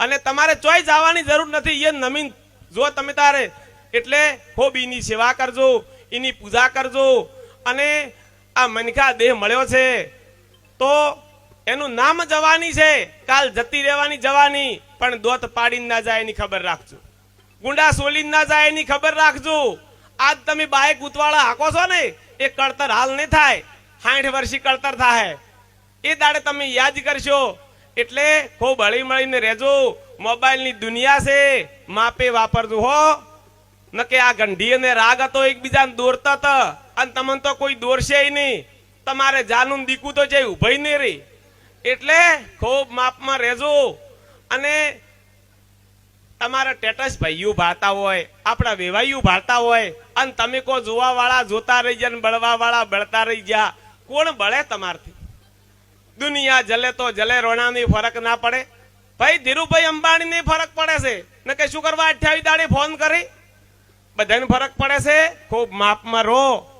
અને તમારે ચોય જવાની જરૂર નથી એ નમીન. જો તમે તારે એટલે ખૂબ એની સેવા કરજો, એની પૂજા કરજો, અને આ મનખા દેહ મળ્યો છે, તો એનું નામ જવાની છે, કાલ જતી રહેવાની જવાની, પણ દોત પાડીને ના જાય એની ખબર રાખજો. ગુંડા સોલીને ના જાય એની ખબર રાખજો. આજ તમે બાઇક ઉતવાળા હાકો છો ને, એ કળતર હાલ નહીં થાય. સાઠ વર્ષી કળતર થાય એ દાડે તમે યાદ કરશો એટલે ખૂબ હળી મળીને રહેજો. મોબાઈલની દુનિયા છે, માપે વાપરજો હો. ન કે આ ગંઢી અને રાગ હતો એકબીજાને દોરતા હતા અને તમને તો કોઈ દોરશે નહીં. તમારે જાનું દીકું તો જે ઉભય નહીં રહી. એટલે ખૂબ માપમાં રહેજો. અને તમારા ટેટસ ભાઈઓ ભાતા હોય, આપણા વેવાઈઓ ભાતા હોય, અને તમે કો જોવા વાળા જોતા રહી ગયા બળવા વાળા બળતા રહી ગયા. કોણ બળે તમારથી? દુનિયા જલે તો જલે, રોણાની ફરક ના પડે. ભાઈ, ધીરુભાઈ અંબાણી ને ફરક પડે છે. ને કે શું કરવા અઠ્યાવીસ દાડે ફોન કરી. બધાને ફરક પડે છે. ખૂબ માપમાં રહો.